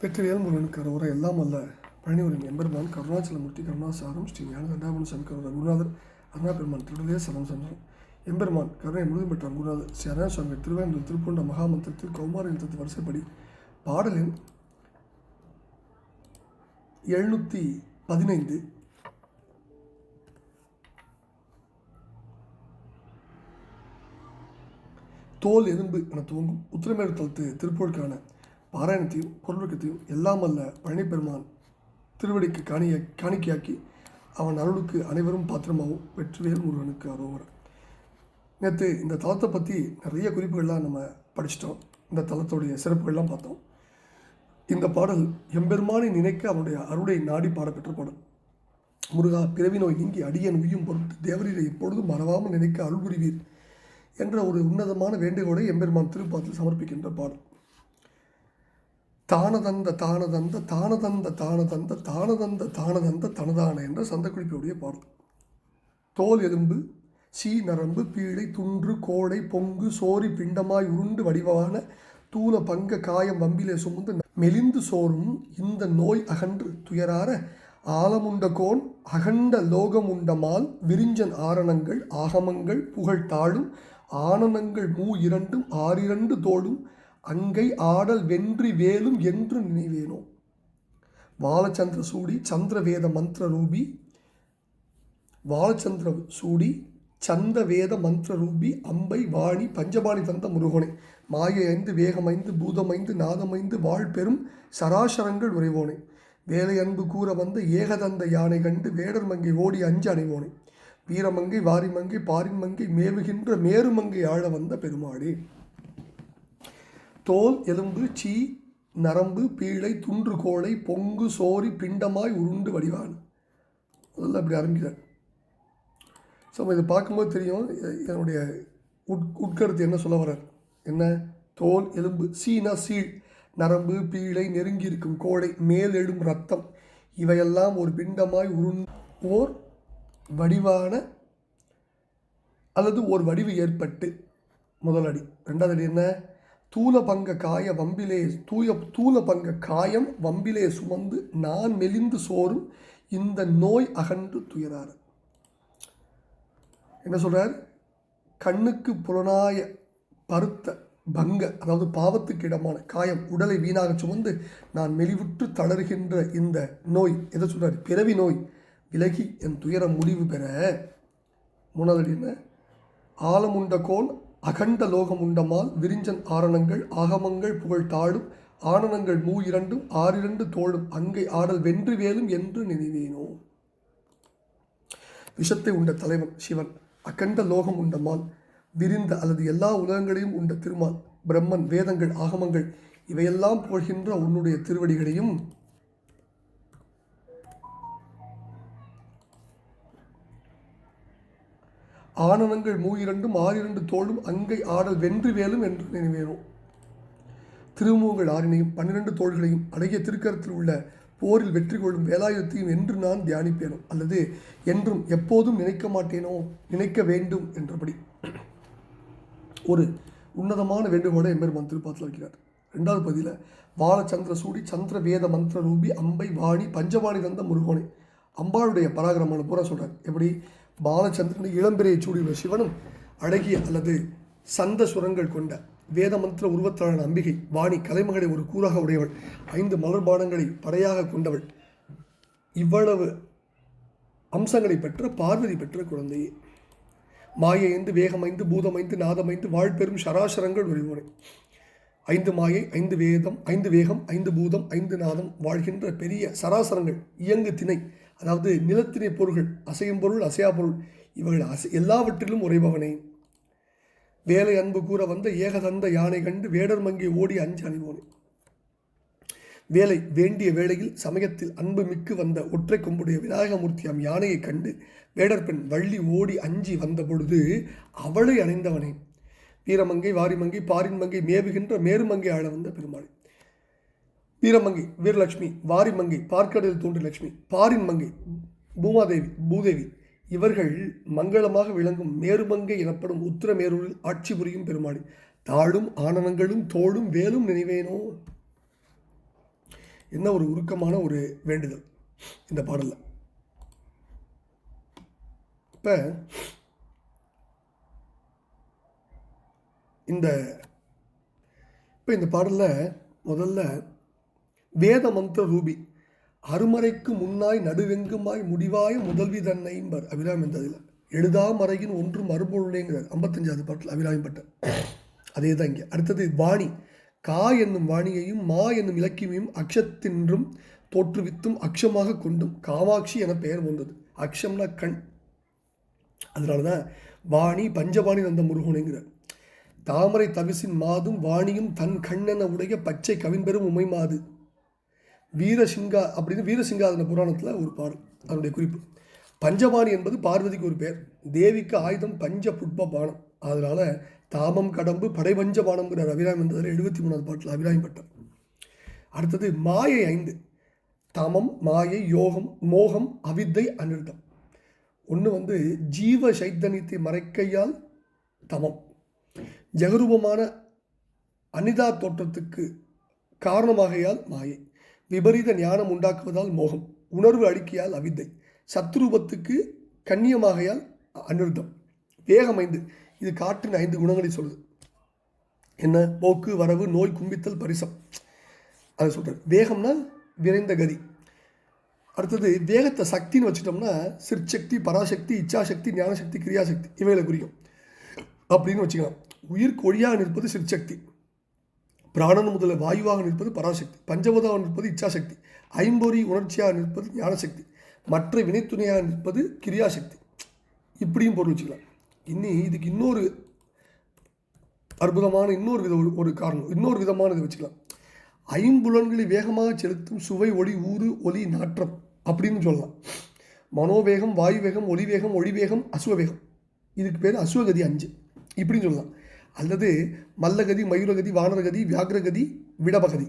வெற்றிவேல் முருகன் கரோர எல்லாம் அல்ல. பழனிவரின் எம்பெருமான் கருணாச்சலமூர்த்தி கருணாசாரம் ஸ்ரீ ஞான தண்டாபன சாமி கரோர குருநாதர் அருணா பெருமான் திருடலே சரணம் சென்றோம் எம்பெருமான் கருணை முழுதும் பெற்ற குருநாதர் ஸ்ரீ அருணா சுவாமி திருவேந்தூர் திருப்பூண்ட மகாமந்திரத்தில் கௌமார எழுத்தத்து வரிசைப்படி பாடலின் எழுநூற்றி பதினைந்து தோல் எறும்பு என துவங்கும் உத்திரமேடு தளத்து திருப்பூருக்கான பாராயணத்தையும் பொருளுக்கத்தையும் எல்லாம் அல்ல பழனிப்பெருமான் திருவடிக்கு காணிய காணிக்கையாக்கி அவன் அருளுக்கு அனைவரும் பாத்திரமாகவும் வெற்றிவேல் முருகனுக்கு அரோவரம் நேற்று இந்த தளத்தை பற்றி நிறைய குறிப்புகள்லாம் நம்ம படிச்சிட்டோம். இந்த தளத்துடைய சிறப்புகள்லாம் பார்த்தோம். இந்த பாடல் எம்பெருமானை நினைக்க அவனுடைய அருளை நாடி பாடப்பெற்ற பாடல் முருகா பிறவி நோய் நீங்கி அடியன் உயும் பொருட்டு தேவரீரை எப்பொழுதும் மறவாமல் நினைக்க அருள் புரிவீர் என்ற ஒரு உன்னதமான வேண்டுகோளை எம்பெருமான் திருப்பாத்தில் சமர்ப்பிக்கின்ற பாடல். தானதந்த தானதந்த தானதந்த தானதந்த தானதந்த தானதந்த தனதான என்ற சந்தக்குறிப்பியுடைய பாடல். தோல் எலும்பு சீ நரம்பு பீழை துன்று கோடை பொங்கு சோரி பிண்டமாய் உருண்டு வடிவான தூல பங்க காயம் வம்பிலே சுமந்து மெலிந்து சோறும் இந்த நோய் அகன்று துயரார ஆலமுண்ட கோன் அகண்ட லோகமுண்டமால் விரிஞ்சன் ஆரணங்கள் ஆகமங்கள் புகழ் தாழும் ஆனந்தங்கள் மூ இரண்டும் ஆறிரண்டு தோளும் அங்கை ஆடல் வென்றி வேலும் என்று நினைவேனோ? பாலச்சந்திர சூடி சந்திரவேத மந்திர ரூபி. வாலச்சந்திர சூடி சந்தவேத மந்திர ரூபி அம்பை வாணி பஞ்சபாணி தந்த முருகனை. மாயை ஐந்து வேகமைந்து பூதமைந்து நாதமைந்து வாழ் பெரும் சராசரங்கள் உறைவோனே. வேலை அன்பு கூற வந்த ஏகதந்த யானை கண்டு வேடர் மங்கை ஓடி அஞ்சு அணைவோனே. வீரமங்கை வாரிமங்கை பாரின்மங்கை மேவுகின்ற மேருமங்கை ஆழ வந்த பெருமாளே. தோல் எலும்பு சீ நரம்பு பீழை துன்று கோளை பொங்கு சோரி பிண்டமாய் உருண்டு வடிவான். முதல்ல அப்படி ஆரம்பிக்கிறார். ஸோ நம்ம இதை பார்க்கும்போது தெரியும் என்னுடைய உட் உட்கருத்து என்ன சொல்ல வர்றார்? என்ன? தோல் எலும்பு சீனா சீழ் நரம்பு பீழை நெருங்கி இருக்கும் கோடை மேல் எழும் ரத்தம் இவையெல்லாம் ஒரு பிண்டமாய் உருண் ஓர் வடிவான அல்லது ஒரு வடிவு ஏற்பட்டு முதல் அடி. ரெண்டாவது அடி என்ன? தூல பங்க காய வம்பிலே தூய தூல பங்க காயம் வம்பிலே சுமந்து நான் மெலிந்து சோறும் இந்த நோய் அகன்று துயராறு என்ன சொல்கிறார் கண்ணுக்கு புலனாய பருத்த பங்க அதாவது பாவத்துக்கு இடமான காயம் உடலை வீணாக சுமந்து நான் மெலிவுற்று தளர்கின்ற இந்த நோய் எதை சொல்கிறார் பிறவி நோய் விலகி என் துயரம் முடிவு பெற மூணாவது என்ன ஆலமுண்ட கோல் அகண்ட லோகம் உண்டமால் விரிஞ்சன் ஆரணங்கள் ஆகமங்கள் புகழ் தாழும் ஆனனங்கள் மூ இரண்டும் ஆறிரண்டு தோழும் அங்கை ஆடல் வென்று வேலும் என்று நினைவேனோ? விஷத்தை உண்ட தலைவன் சிவன் அகண்ட லோகம் உண்டமால் விரிந்த அல்லது எல்லா உலகங்களையும் உண்ட திருமால் பிரம்மன் வேதங்கள் ஆகமங்கள் இவையெல்லாம் போகின்ற உன்னுடைய திருவடிகளையும் ஆனனங்கள் மூயிரண்டும் ஆறிரண்டு தோளும் அங்கை ஆடல் வென்று வேலும் என்று நினைவேறும் திருமூங்கல் ஆறினையும் பன்னிரண்டு தோள்களையும் அழகிய திருக்கரத்தில் உள்ள போரில் வெற்றி கொள்ளும் வேலாயுதத்தையும் என்று நான் தியானிப்பேனோ? அல்லது என்றும் எப்போதும் நினைக்க மாட்டேனோ? நினைக்க வேண்டும் என்றபடி. ஒரு உன்னதமான வேண்டுகோளை எம்பெருமான் திருப்பாத்தில் வைக்கிறார் ரெண்டாவது பதியில் வாழச்சந்திர சூடி சந்திர வேத மந்திர ரூபி அம்பை வாணி பஞ்சவாணி தந்த முருகோனை அம்பாளுடைய பராகிரமான பூரா சொல்கிறார் எப்படி? பாலச்சந்திரன் இளம்பிரையை சூடியுள்ள சிவனும் அழகிய அல்லது சந்த சுரங்கள் கொண்ட வேத மந்திர உருவத்தாளான அம்பிகை வாணி கலைமகளை ஒரு கூறாக உடையவள் ஐந்து மலர்பானங்களை படையாக கொண்டவள். இவ்வளவு அம்சங்களை பெற்ற பார்வதி பெற்ற குழந்தையே. மாயை ஐந்து வேகமைந்து பூதமைந்து நாதமைந்து வாழ்பெரும் சராசரங்கள் உரிவோனே ஐந்து மாயை ஐந்து வேதம் ஐந்து வேகம் ஐந்து பூதம் ஐந்து நாதம் வாழ்கின்ற பெரிய சராசரங்கள் இயங்கு திணை அதாவது நிலத்தினை பொருள்கள் அசையும் பொருள் அசையா பொருள் இவர்கள் அசை எல்லாவற்றிலும் உறைபவனே. வேலை அன்பு கூற வந்த ஏகதந்த யானை கண்டு வேடர் மங்கி ஓடி அஞ்சு அணிவோனே. வேலை வேண்டிய வேளையில் சமயத்தில் அன்பு மிக்கு வந்த ஒற்றை கொம்புடைய விநாயகமூர்த்தியாம் யானையைக் கண்டு வேடர் பெண் வள்ளி ஓடி அஞ்சி வந்த பொழுது அவளை அணைந்தவனே. வீரமங்கை வாரிமங்கை பாரின்மங்கை மேவுகின்ற மேருமங்கை ஆள வந்த பெருமாள். வீரமங்கை வீரலட்சுமி வாரிமங்கை பார்க்கடலில் தோன்றி லட்சுமி பாரின்மங்கை பூமாதேவி பூதேவி. இவர்கள் மங்களமாக விளங்கும் மேருமங்கை எனப்படும் உத்திரமேரூரில் ஆட்சி புரியும் பெருமாள். தாழும் ஆனனங்களும் தோளும் வேலும் நினைவேனோ? என்ன ஒரு உருக்கமான ஒரு வேண்டுதல் இந்த பாடலில். இப்போ இந்த இப்போ இந்த பாடலில் முதல்ல வேத மந்திர ரூபி. அருமறைக்கு முன்னாய் நடுவெங்குமாய் முடிவாய முதல்வி தன்னைம்பர் அபிராமி இந்த இதில் எழுதா மறையின் ஒன்று மறுபொருளேங்கிறார். ஐம்பத்தஞ்சாவது பாட்டில் அபிராமி பட்டர். அதே தான் இங்கே. அடுத்தது வாணி. கா என்னும் வாணியையும் மா என்னும் இலக்கியமையும் அக்ஷத்தின்றும் தோற்றுவித்தும் அக்ஷமாக கொண்டும் காமாட்சி என பெயர் வந்தது அக்ஷம்னா கண். அதனால தான் வாணி பஞ்சவாணி நந்த முருகனுங்கிறார். தாமரை தவிசின் மாதும் வாணியும் தன் கண்ணென உடைய பச்சை கவின்பெரும் உமை மாது வீரசிங்கா அப்படின்னு வீரசிங்காதன புராணத்தில் ஒரு பாடல் அதனுடைய குறிப்பு. பஞ்சபாணி என்பது பார்வதிக்கு ஒரு பேர் தேவிக்கு ஆயுதம் பஞ்ச புட்ப பானம் அதனால் தாமம் கடம்பு படைபஞ்ச பானம்ங்கிறார் அபிராமி என்பதில் எழுபத்தி மூணாவது பாட்டில் அபிராமி பட்டம். அடுத்தது மாயை ஐந்து. தமம் மாயை யோகம் மோகம் அவித்தை அனிர்தம் ஒன்று வந்து ஜீவ சைத்தன்யத்தை மறைக்கையால் தமம். ஜெகரூபமான அனிதா தோற்றத்துக்கு காரணமாகையால் மாயை. விபரீத ஞானம் உண்டாக்குவதால் மோகம் உணர்வு அடுக்கியால் அவித்தை சத்ரூபத்துக்கு கண்ணியமாகையால் அனிருத்தம். வேகம் ஐந்து. இது காற்றின் ஐந்து குணங்களை சொல்லுது. என்ன? போக்கு வரவு நோய் கும்பித்தல் பரிசம். அதை சொல்கிறார் வேகம்னா விரைந்த கதி. அடுத்தது வேகத்தை சக்தின்னு வச்சுட்டோம்னா சிற்சக்தி பராசக்தி இச்சாசக்தி ஞானசக்தி கிரியாசக்தி இவைகளை குறிக்கும். அப்படின்னு வச்சுக்கலாம். உயிர் கொழியாக நிற்பது சிற்சக்தி. பிராணன் முதல வாயுவாக நிற்பது பராசக்தி பஞ்சபதாக நிற்பது இச்சாசக்தி ஐம்பொறி உணர்ச்சியாக நிற்பது ஞானசக்தி மற்ற வினைத்துணையாக நிற்பது கிரியாசக்தி. இப்படியும் பொருள் வச்சுக்கலாம். இனி இதுக்கு இன்னொரு அற்புதமான இன்னொரு வித ஒரு- ஒரு காரணம் இன்னொரு விதமான இதை வச்சுக்கலாம். ஐம்புலன்களை வேகமாக செலுத்தும் சுவை ஒளி ஊறு ஒலி நாற்றம் அப்படின்னு சொல்லலாம். மனோவேகம் வாயு வேகம் ஒளி வேகம் ஒளி வேகம் அசுவவேகம். இதுக்கு பேர் அசுவகதி அஞ்சு. இப்படின்னு சொல்லலாம். அல்லது மல்லகதி மயூரகதி வானரகதி வியாகிரகதி விடபகதி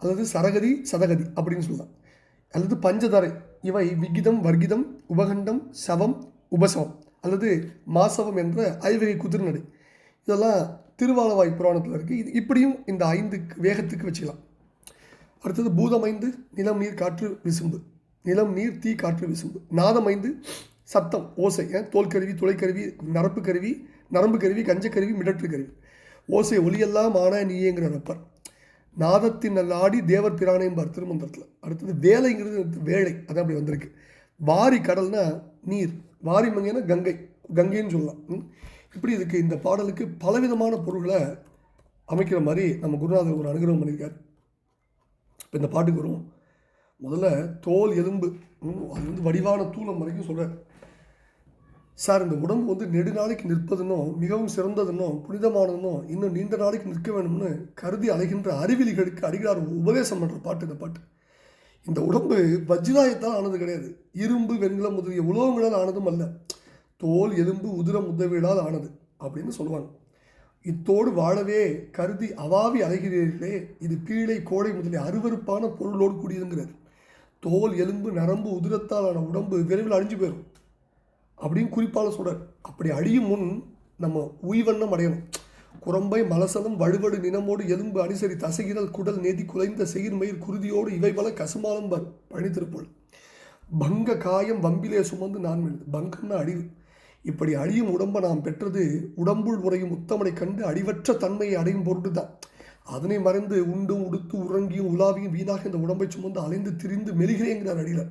அல்லது சரகதி சதகதி அப்படின்னு சொல்லலாம். அல்லது பஞ்சதரை இவை விகிதம் வர்க்கிதம் உபகண்டம் சவம் உபசவம் அல்லது மாசவம் என்ற ஐவகை குதிர்நடை இதெல்லாம் திருவாலவாய் புராணத்தில் இருக்குது இது இப்படியும் இந்த ஐந்து வேகத்துக்கு வச்சுக்கலாம். அடுத்தது பூதமைந்து நிலம் நீர் காற்று விசும்பு. நிலம் நீர் தீ காற்று விசும்பு. நாதமைந்து சத்தம் ஓசை தோல் கருவி துளைக்கருவி நரப்பு கருவி நரம்பு கருவி கஞ்சக்கருவி மிடற்று கருவி. ஓசை ஒளியெல்லாம் ஆன நீயேங்கிற ரப்பர். நாதத்தின் நல்லாடி தேவர் பிராணையும் திருமந்திரத்தில். அடுத்தது வேலைங்கிறது வேலை. அதான் அப்படி வந்திருக்கு. வாரி கடல்னா நீர். வாரி மங்கைனா கங்கை. கங்கைன்னு சொல்லலாம். இப்படி இதுக்கு இந்த பாடலுக்கு பலவிதமான பொருள்களை அமைக்கிற மாதிரி நம்ம குருநாதர் ஒரு அனுகிரகம் பண்ணியிருக்கார். இப்போ இந்த பாட்டுக்கு வருவோம். முதல்ல தோல் எலும்பு. அது வந்து வடிவான தூளம் வரைக்கும் சொல்கிறார் சார் இந்த உடம்பு வந்து நெடு நாளைக்கு நிற்பதுன்னும் மிகவும் சிறந்ததுன்னும் புனிதமானதுன்னும் இன்னும் நீண்ட நாளைக்கு நிற்க வேணும்னு கருதி அலைகின்ற அறிவிலிகளுக்கு அடிகளார் உபதேசம் பண்ணுற பாட்டு இந்த பாட்டு. இந்த உடம்பு வஜ்ராயத்தால் ஆனது கிடையாது. இரும்பு வெண்கலம் முதலிய உலோகங்களால் ஆனதும் அல்ல. தோல் எலும்பு உதிரம் உதவிகளால் ஆனது அப்படின்னு சொல்லுவாங்க. இத்தோடு வாழவே கருதி அவாவி அலைகிறீர்களே இது பீழை கோடை முதலிய அருவருப்பான பொருளோடு கூடியதுங்கிறார் தோல் எலும்பு நரம்பு உதிரத்தாலான உடம்பு விரைவில் அழிஞ்சு போயிடும் அப்படின்னு குறிப்பால் சொல்கிறார் அப்படி அழியும் முன் நம்ம உய்வண்ணம் அடையணும். குரம்பை மலசலம் வழுவடு நினமோடு எலும்பு அனுசரி தசைகிறல் குடல் நேதி குலைந்த செயிர்மயிர் குருதியோடு இவை பல கசுமாலம் பர் பங்க காயம் வம்பிலே சுமந்து நான் மெழுது. பங்கம்னா அழிவு. இப்படி அழியும் உடம்பை நாம் பெற்றது உடம்புள் உறையும் உத்தமனை கண்டு அடிவற்ற தன்மையை அடையும் பொருட்டு தான் அதனை மறைந்து உண்டும் உடுத்து உறங்கியும் உலாவியும் வீணாக இந்த உடம்பை சுமந்து அலைந்து திரிந்து மெலிகிறேங்கிறார் அடியில்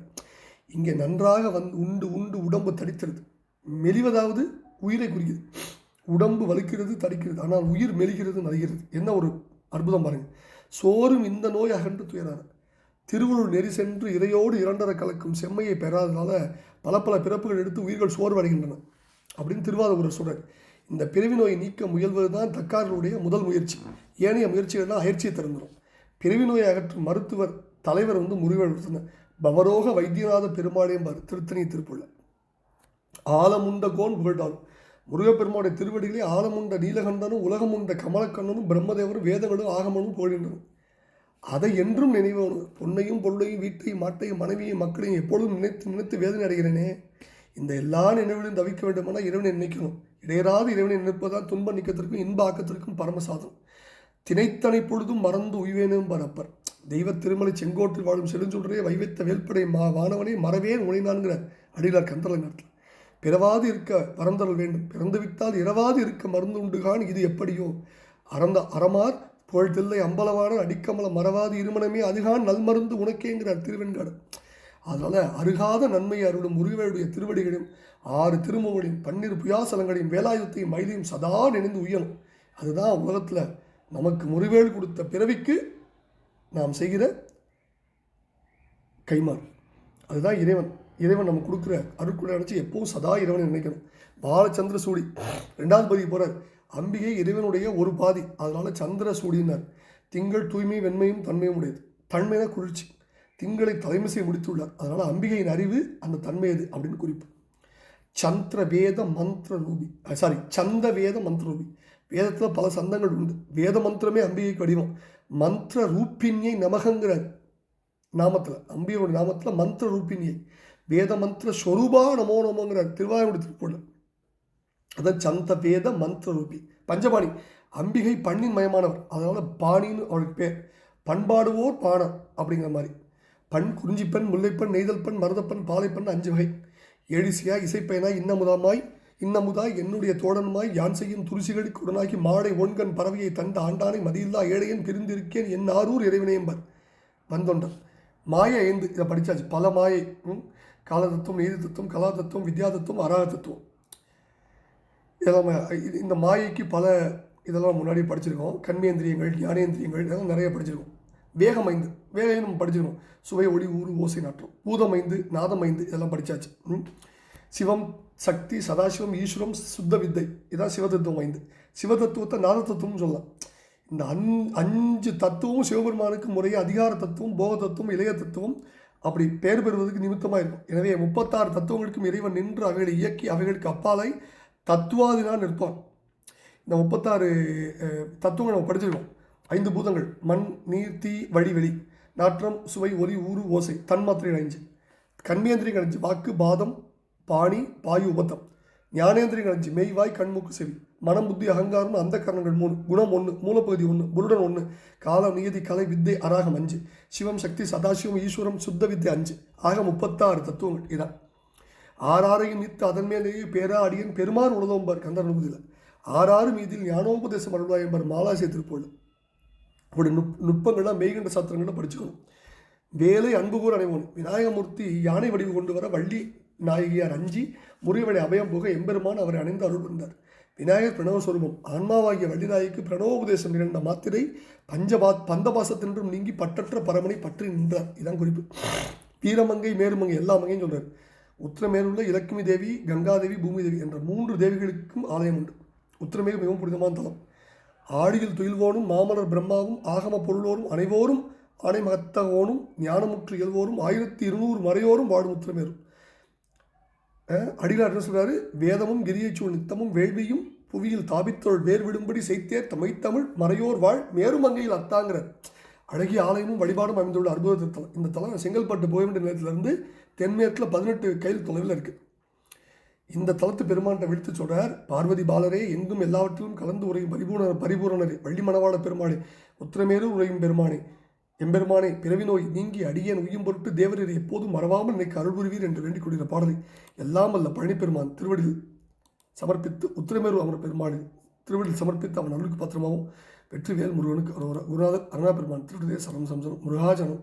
இங்கே நன்றாக வந்து உண்டு உண்டு உடம்பு தடிக்கிறது. மெலிவதாவது உயிரை குறிக்குது உடம்பு வலிக்கிறது தடிக்கிறது. ஆனால் உயிர் மெலிகிறது நலிகிறது என்ன ஒரு அற்புதம் பாருங்க. சோறும் இந்த நோய் அகன்று துயரான. திருவள்ளுவர் நெறி சென்று இறையோடு இரண்டரை கலக்கும் செம்மையை பெறாததால் பல பல பிறப்புகள் எடுத்து உயிர்கள் சோர்வடைகின்றன அப்படின்னு திருவாதூர் சொல்கிறார் இந்த பிறவி நோயை நீக்க முயல்வது தான் தக்காரனுடைய முதல் முயற்சி. ஏனைய முயற்சிகள்லாம் அயற்சியை திறந்துடும் பிறவி நோயை அகற்றும் மருத்துவர் தலைவர் வந்து முருகன் பவரோக வைத்தியநாத பெருமாளையும் திருத்தணி திருப்புள்ள. ஆலமுண்ட கோன் புகழ்ந்தாலும் முருகப்பெருமானுடைய திருவடிகளே ஆலமுண்ட நீலகண்டனும் உலகமுண்ட கமலக்கண்ணனும் பிரம்மதேவரும் வேதங்களும் ஆகமனும் புகழ்கின்றனர் அதை என்றும் நினைவோடு பொன்னையும் பொருளையும் வீட்டையும் மாட்டையும் மனைவியையும் மக்களையும் எப்பொழுதும் நினைத்து நினைத்து வேதனை அடைகிறேனே? இந்த எல்லா நினைவுகளையும் தவிக்க வேண்டுமானால் இறைவனை நினைக்கணும். இடையராது இறைவனை நினைப்பதால் துன்ப நீக்கத்திற்கும் இன்ப ஆக்கத்திற்கும் பரமசாதம் தினைத்தனை பொழுதும் மறந்து உய்வேனும் பரப்பர். தெய்வ திருமலை செங்கோட்டில் வாழும் செடுஞ்சொல்றே வைவைத்த வேல்படை மா வானவனே மறவேன் உனைனான்கிறார் அடிகளார் கந்தலங்கத்தில் பிறவாது இருக்க பரந்தரல் வேண்டும். பிறந்து விட்டால் இரவாது இருக்க மருந்து உண்டுகான் இது எப்படியோ? அறந்த அறமார் புகழ்தில்லை அம்பலவான அடிக்கமல மறவாது இருமணமே அதுகான் நல்மருந்து உனக்கேங்கிறார் திருவெண்காடு. அதனால் அருகாத நன்மையை அருளும் முருகனுடைய திருவடிகளையும் ஆறு திருமுகளையும் பன்னிரு புயாசலங்களையும் வேலாயுதத்தையும் மயிலையும் சதா நினைந்து உயரும். அதுதான் உலகத்தில் நமக்கு முருவேல் கொடுத்த பிறவிக்கு நாம் செய்கிற கைமாறு அதுதான் இறைவன். இறைவன் நம்ம கொடுக்குற அருட்குள்ள நினச்சி எப்பவும் சதா இறைவனை நினைக்கணும். பாலச்சந்திர சூடி. ரெண்டாவது பதிவு போகிறார் அம்பிகை இறைவனுடைய ஒரு பாதி. அதனால் சந்திர சூடினார் திங்கள் தூய்மை வெண்மையும் தன்மையும் உடையது. தன்மைனா குளிர்ச்சி திங்களை தலைமை செய்ய முடித்துள்ளார். அதனால் அம்பிகையின் அறிவு அந்த தன்மை அது அப்படின்னு குறிப்பு. சந்திர வேத மந்திர ரூபி. சாரி சந்த வேத மந்திர ரூபி. வேதத்தில் பல சந்தங்கள் உண்டு. வேத மந்திரமே அம்பிகைக்கு வடிவம். மந்திர ரூபின்யை நமகங்கிறார் நாமத்தில் அம்பியோட நாமத்தில் மந்திர ரூபிணியை வேத மந்திர ஸ்வரூபா நமோ நமோங்கிறார் திருவாயூர் திருப்பூரில் அதான் சந்த வேத மந்திர ரூபி பஞ்சபாணி அம்பிகை பண்ணின் மயமானவர். அதனால் பாணின்னு அவளுக்கு பேர். பண்பாடுவோர் பாணம் அப்படிங்கிற மாதிரி. பண் குறிஞ்சிப்பெண் முல்லைப்பெண் நெய்தல்பெண் மருதப்பெண் பாலைப்பெண் அஞ்சு வகை. எழுசியா இசைப்பயனாய் இன்னமுதாமாய் இன்னமுதாய் என்னுடைய தோழனுமாய் யான் செய்யும் துரிசிகளுக்கு உடனாகி மாடை ஒன்கண் பறவையை தந்த ஆண்டானை மதியில்லா ஏழையன் பிரிந்திருக்கேன் என் ஆரூர் இறைவனையம்பர் வந்தொண்டர் மாயை ஐந்து. இதை படித்தாச்சு பல மாயை காலதத்துவம் நீதி தத்துவம் கலா தத்துவம் வித்யா தத்துவம் அராக தத்துவம் இதெல்லாம் இது- இந்த மாயைக்கு பல இதெல்லாம் முன்னாடி படிச்சிருக்கோம். கண்மேந்திரியங்கள் ஞானேந்திரியங்கள் இதெல்லாம் நிறைய படிச்சிருக்கோம். வேகம் ஐந்து. வேகம் நம்ம படிச்சிருக்கோம். சுவை ஒளி ஊறு ஓசை நாற்றம். பூதம் ஐந்து நாதம் ஐந்து இதெல்லாம் படித்தாச்சு ம். சிவம் சக்தி சதாசிவம் ஈஸ்வரம் சுத்த வித்தை. இதான் சிவதத்துவம் ஐந்து சிவதத்துவத்தை நாத தத்துவம்னு சொல்லலாம். இந்த அன் அஞ்சு தத்துவம் சிவபெருமானுக்கு முறையே அதிகார தத்துவம் போக தத்துவம் இளைய தத்துவம் அப்படி பெயர் பெறுவதற்கு நிமித்தமாக இருக்கும். எனவே முப்பத்தாறு தத்துவங்களுக்கும் இறைவன் நின்று அவைகளை இயக்கி அவைகளுக்கு அப்பாலை தத்துவாதினால் நிற்பான். இந்த முப்பத்தாறு தத்துவங்கள் நம்ம படிச்சிருக்கோம். ஐந்து பூதங்கள். மண் நீர் தீ வழி வெளி. நாற்றம் சுவை ஒலி ஊறு ஓசை. தன்மாத்திரை அடைஞ்சு கண்மேந்திரியம் அஞ்சு வாக்கு பாதம் பாணி பாயு உபத்தம். ஞானேந்திரியங்கள் அஞ்சு மெய்வாய் கண்மூக்கு செவி. மனம் புத்தி அகங்காரம் அந்த கரணங்கள் மூணு. குணம் ஒன்று மூலப்பகுதி ஒன்று புருடன் ஒன்று காலம் நியதி கலை வித்தை அராகம் அஞ்சு. சிவம் சக்தி சதாசிவம் ஈஸ்வரம் சுத்த வித்தை அஞ்சு. ஆக முப்பத்தாறு தத்துவங்கள் இதான். ஆறாரையும் நித்து அதன் மேலேயே பேரா அடியன் பெருமாறு உலகம்பார் கந்தர் நுபதியில் ஆறாறு மீதில் ஞானோபதேசம் அருள்வாய் என்பார் மாலாசிய திருப்போல் அப்படி நுட் நுட்பங்கள்லாம் மெய்கண்ட சாத்திரங்களை படிச்சுக்கணும். வேலை அன்புகூர் அனைவன் விநாயகமூர்த்தி யானை வடிவு கொண்டு வர வள்ளி நாயகியார் அஞ்சி முருகவனை அபயம் போக எம்பெருமான் அவரை அணிந்து அருள் வந்தார் விநாயகர் பிரணவஸ்வரூபம் ஆன்மாவாகிய வள்ளிநாயகிக்கு பிரணவோபதேசம் நிகழ்ந்த மாத்திரை பஞ்சபா பந்தபாசத்தின்றும் நீங்கி பற்றற்ற பரமனை பற்றி நின்றார். இதான் குறிப்பு. வீரமங்கை மேருமங்கை எல்லா மங்கையும் சொல்றார். உத்திரமேருள்ள இலக்குமி தேவி கங்காதேவி பூமி தேவி என்ற மூன்று தேவிகளுக்கும் ஆலயம் உண்டு. உத்திரமேரு மிகவும் புனிதமான தலம். ஆடியில் துயில்வோனும் மாமலர் பிரம்மாவும் ஆகம பொருளோரும் அனைவோரும் ஆணை மகத்தகோனும் ஞானமுற்று இயல்வோரும் ஆயிரத்தி இருநூறு மறையோரும் வாழும் உத்திரமேரும் அடிகளார் என்ன சொல்றாரு? வேதமும் கிரியைச்சூழ் நித்தமும் வேள்வியும் புவியில் தாபித்தொள் வேர் விடும்படி செய்தேர் தமிழ்த்தமிழ் மறையோர் வாழ் மேருமங்கையில் அத்தாங்கிறார். அழகிய ஆலயமும் வழிபாடும் அமைந்துள்ள அற்புத தலம் இந்த தலம் செங்கல்பட்டு போயமண்ட நிலையத்திலிருந்து தென்மேற்கில் பதினெட்டு கைல் தொலைவில் இருக்குது இந்த தலத்து பெருமான்கிட்ட விடுத்து சொல்கிறார் பார்வதி பாலரே எங்கும் எல்லாவற்றிலும் கலந்து உரையும் பரிபூர்ண பரிபூரணரே வள்ளி மணவாள பெருமானே உத்திரமேரு உரையும் பெருமானே எம்பெருமானே பிறவி நோய் நீங்கி அடியேன் உய்யும் பொருட்டு தேவரீர் எப்போதும் மறவாமல் நினைக்க அருள் புரிவீர் என்று வேண்டிக் கொள்கிற பாடலை எல்லாம் அல்ல பழனி பெருமான் திருவடியில் சமர்ப்பித்து உத்திரமேரு அமர பெருமானில் திருவடியில் சமர்ப்பித்து அவன் அருளுக்கு பாத்திரமாகவும் வெற்றிவேல் முருகனுக்கு அரோரா குருநாதர் அருணா பெருமான் திருடைய சரம் சம்சம் முருகாஜனம்